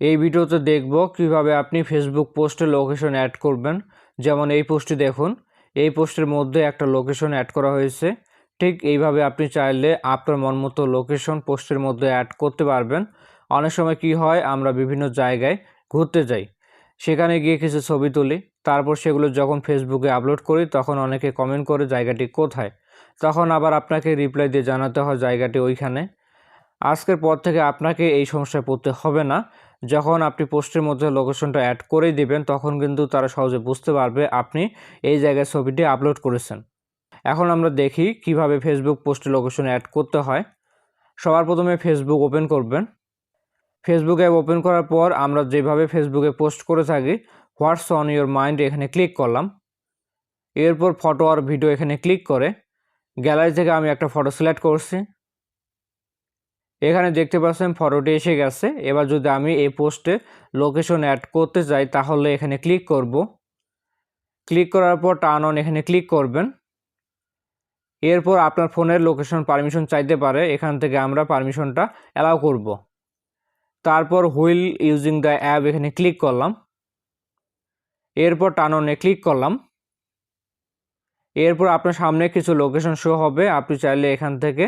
এই ভিডিওতে দেখব কীভাবে আপনি ফেসবুক পোস্টে লোকেশন অ্যাড করবেন। যেমন এই পোস্টটি দেখুন, এই পোস্টের মধ্যে একটা লোকেশন অ্যাড করা হয়েছে। ঠিক এইভাবে আপনি চাইলে আপনার মন মতো লোকেশন পোস্টের মধ্যে অ্যাড করতে পারবেন। অনেক সময় কি হয়, আমরা বিভিন্ন জায়গায় ঘুরতে যাই। সেখানে গিয়ে কিছু ছবি তুলি, তারপর সেগুলো যখন ফেসবুকে আপলোড করি, তখন অনেকে কমেন্ট করে জায়গাটি কোথায়। তখন আবার আপনাকে রিপ্লাই দিয়ে জানাতে হয় জায়গাটি ওইখানে। আজকের পর থেকে আপনাকে এই সমস্যায় পড়তে হবে না। যখন আপনি পোস্টের মধ্যে লোকেশনটা অ্যাড করেই দিবেন, তখন কিন্তু তারা সহজে বুঝতে পারবে আপনি এই জায়গায় ছবিটি আপলোড করেছেন। এখন আমরা দেখি কীভাবে ফেসবুক পোস্টে লোকেশন অ্যাড করতে হয়। সবার প্রথমে ফেসবুক ওপেন করবেন। ফেসবুক অ্যাপ ওপেন করার পর আমরা যেভাবে ফেসবুকে পোস্ট করে থাকি হোয়াটস অন ইউর মাইন্ড এখানে ক্লিক করলাম। এরপর ফটো আর ভিডিও এখানে ক্লিক করে। গ্যালারি থেকে আমি একটা ফটো সিলেক্ট করছি। এখানে দেখতে পাচ্ছেন ফটোটি এসে গেছে। এবার যদি আমি এই পোস্টে লোকেশন অ্যাড করতে চাই তাহলে এখানে ক্লিক করব। ক্লিক করার পর টার্ন অন এখানে ক্লিক করবেন। এরপর আপনার ফোনের লোকেশন পারমিশন চাইতে পারে, এখান থেকে আমরা পারমিশনটা অ্যালাউ করব। তারপর হুইল ইউজিং দ্য অ্যাপ এখানে ক্লিক করলাম। এরপর টার্ন অনে ক্লিক করলাম। এরপর আপনার সামনে কিছু লোকেশন শো হবে। আপনি চাইলে এখান থেকে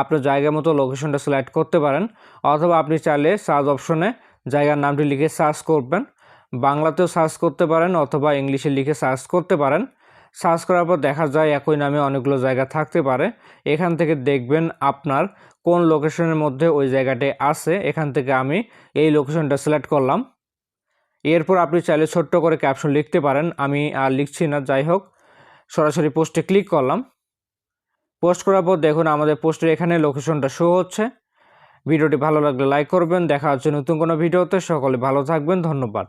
আপনার জায়গা মতো লোকেশনটা সিলেক্ট করতে পারেন। অথবা আপনি চাইলে সার্চ অপশনে জায়গার নামটি লিখে সার্চ করবেন। বাংলাতেও সার্চ করতে পারেন অথবা ইংলিশে লিখে সার্চ করতে পারেন। সার্চ করার পর দেখা যায় একই নামে অনেকগুলো জায়গা থাকতে পারে। এখান থেকে দেখবেন আপনার কোন লোকেশনের মধ্যে ওই জায়গাটি আছে। এখান থেকে আমি এই লোকেশনটা সিলেক্ট করলাম। এরপর আপনি চাইলে ছোট্ট করে ক্যাপশন লিখতে পারেন। আমি আর লিখছি না, যাই হোক। সরাসরি পোস্টে ক্লিক করলাম। পোস্ট করার পর দেখুন আমাদের পোস্টের এখানে লোকেশনটা শো হচ্ছে। ভিডিওটি ভালো লাগলে লাইক করবেন। দেখা হচ্ছে নতুন কোনো ভিডিওতে। সকলে ভালো থাকবেন। ধন্যবাদ।